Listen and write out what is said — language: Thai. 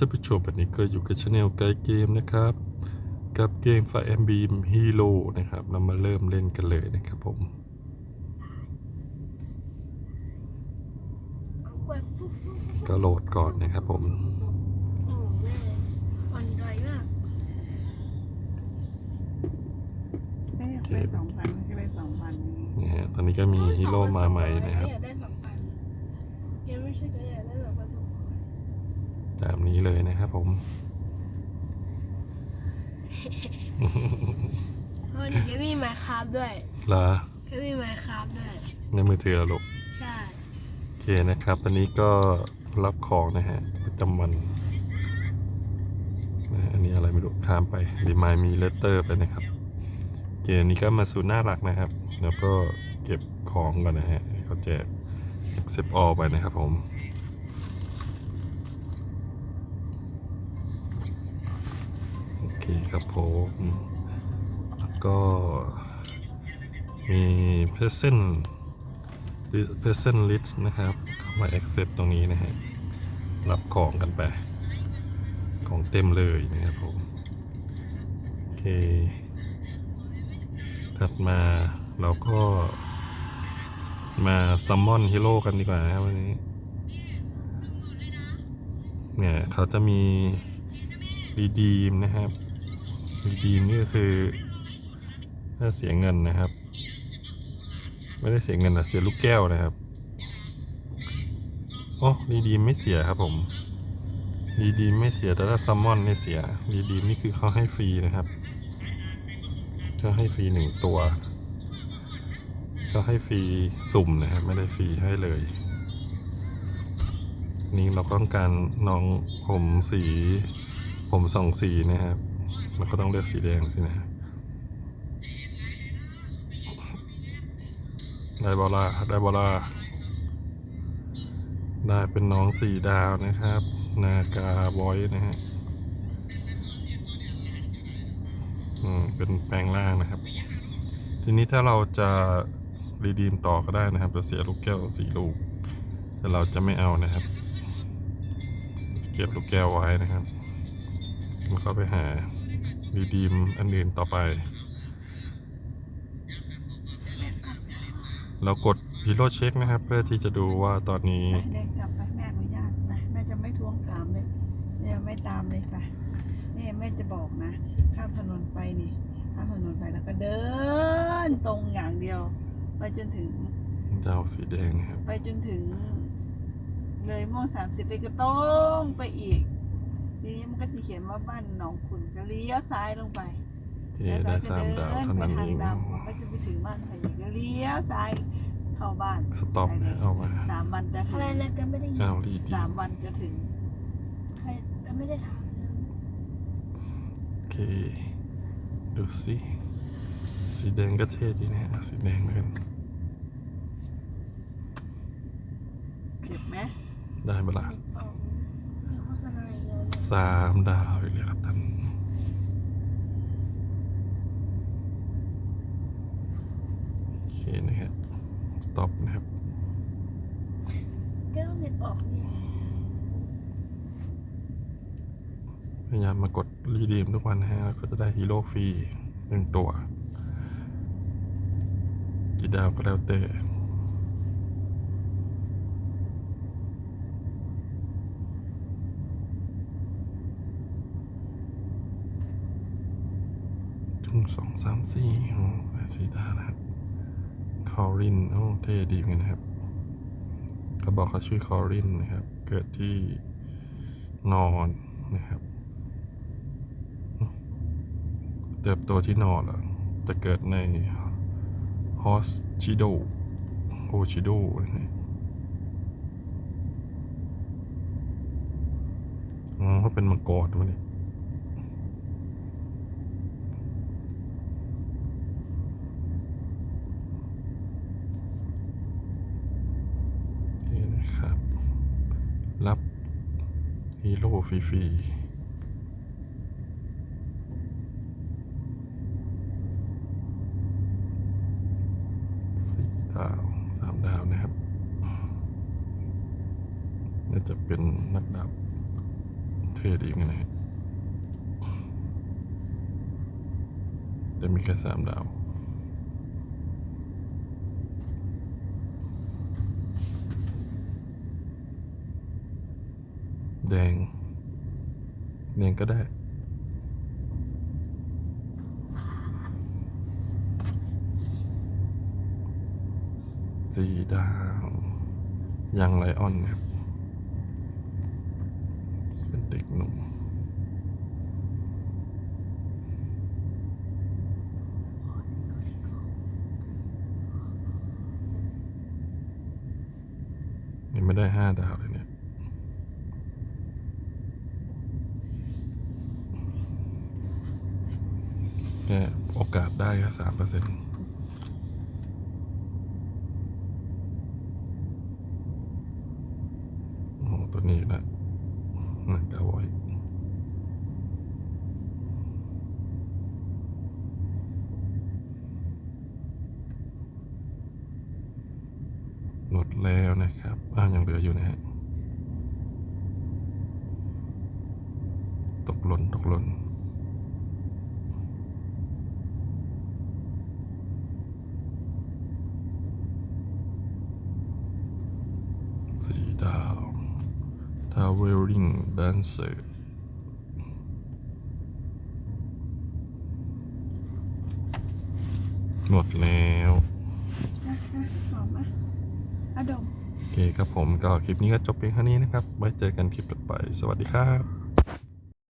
ท่านผู้ชมวันนี้ก็อยู่กับช anel ไกด์เกมนะครับ กับเกม Fire Emblem Hero นะครับ เรามาเริ่มเล่นกันเลยนะครับผมกดฟุ๊บฟุ๊บฟุ๊บฟุ๊บก็โหลดก่อนนะครับผมโอ้แม่อ่อนดอยมากก็อยากได้สองพันก็เลยสองพันนี่ฮะตอนนี้ก็มีฮีโร่มาใหม่นะครับอยากได้สองพันเกมไม่ใช่ก็อยากได้สองพันสองร้อย ตามนี้เลยนะครับผมเพราะวันนี้เกมมีไมค์ครับด้วยลาเกมมีไมค์ครับด้วย ในมือถือแล้วลูก ใช่ โอเคนะครับ ตอนนี้ก็รับของนะฮะประจำวันนะฮะอันนี้อะไรไม่รู้ข้ามไปรีมายมีเลตเตอร์ไปนะครับเกมนี้ก็มาสู่หน้าหลักนะครับ แล้วก็เก็บของก่อนนะฮะเขาแจก accept all ไปนะครับผม โอเคครับผมแล้วก็มี present present list นะครับเข้ามา accept ตรงนี้นะฮะรับของกันไป ของเต็มเลยนะครับผม โอเค ถัดมาเราก็มาซัมมอนฮีโร่กันดีกว่านะครับวันนี้ เนี่ยเขาจะมีรีดีมนะครับ ดีมนี่ก็คือถ้าเสียเงินนะครับ ไม่ได้เสียเงินนะเสียลูกแก้วนะครับโอ้รีดีไม่เสียครับผมรีดีไม่เสียแต่ถ้าซัมมอนเนี่เสียรีดีนี่คือเขาให้ฟรีนะครับเขาให้ฟรีหนึ่งตัวเขาให้ฟรีสุ่มนะครับไม่ได้ฟรีให้เลย นี่เราก็ต้องการน้องผมสี ผมสองสีนะครับ เราก็ต้องเลือกสีแดงสินะได้บอล่าได้บอล่าได้เป็นน้องสี่ดาวนะครับ นากาบอยนะฮะอืมเป็นแปลงล่างนะครับ ทีนี้ถ้าเราจะรีดีมต่อก็ได้นะครับจะเสียลูกแก้วสี่ลูก แต่เราจะไม่เอานะครับ เก็บลูกแก้วไว้นะครับ แล้วก็ไปหารีดีมอันอื่นต่อไป เรากดฮีโร่เช็คนะครับ เพื่อที่จะดูว่าตอนนี้ไปเดินกลับไปแม่อนุญาตไปแม่จะไม่ทวงถามเลยเนี่ยไม่ตามเลยไปเนี่ยแม่จะบอกนะ ข้ามถนนไปนี่ข้ามถนนไปแล้วก็เดินตรงอย่างเดียว ไปจนถึงจะเอาสีแดงนะครับ ไปจนถึงเลยม่วงสามสิบไปก็ต้องไปอีก ทีนี้มันก็จะเขียนว่าบ้านหนองขุนก็เลี้ยวซ้ายลงไปที่ได้สามดาวเท่านั้นไปเอทางงดำมันก็จะไปถึงบ้านไผ่ก็เลี้ยวซ้ายเข้าบ้านสต็อปเอามาสามวันจะถึอะไรงนะก็ไม่ได้ยินเอารีดีสามวันจะถึงใครก็ไม่ได้ถามเรื่องโอเค ดูสิสีแดงก็เท่ดีนะเอาสีแดงแล้วกันเก็บไหมได้เวลา สามดาวอีกเลยครับท่านโอเคนะครับสต็อปนะครับแก้วเน็ตออกเนี่ยพยายามมากดรีดีมทุกวันนะฮะก็จะได้ฮีโร่ฟรีหนึ่งตัว กี่ดาวก็แล้วแต่ ทุ่งสองสามสี่โอ้สีดานะครับคอรินโอ้เท่ดีเหมือนกันนะครับเขาบอกเขาชื่อคอรินนะครับ เกิดที่นอนนะครับ เติบโตที่นอร์เหรอจะเกิดในฮอสชิโดโฮชิโดนะฮะอ๋อเขาเป็นมังกรวะเนี่ย ครับ รับฮีโร่ฟรีๆสี่ดาวสามดาวนะครับน่าจะเป็นนักดาบเท่ดีเหมือนกันนะฮะแต่มีแค่สามดาว แดง แดงก็ได้ สีดาวยังไลออนนะครับเป็นเด็กหนุ่มยังไม่ได้ห้าดาวเลย เนี่ยแค่โอกาสได้แค่สามเปอร์เซ็นต์โหตัวนี้อีกและนั่นกาไว้หมดแล้วนะครับ อ้าวยังเหลืออยู่นะฮะ ตกหล่น ตกหล่น สีดาว Towering Dancer หมดแล้วอะอะหอมอะอดม โอเคครับผมก็คลิปนี้ก็จบเพียงเท่านี้นะครับ ไว้เจอกันคลิปต่อไป สวัสดีครับ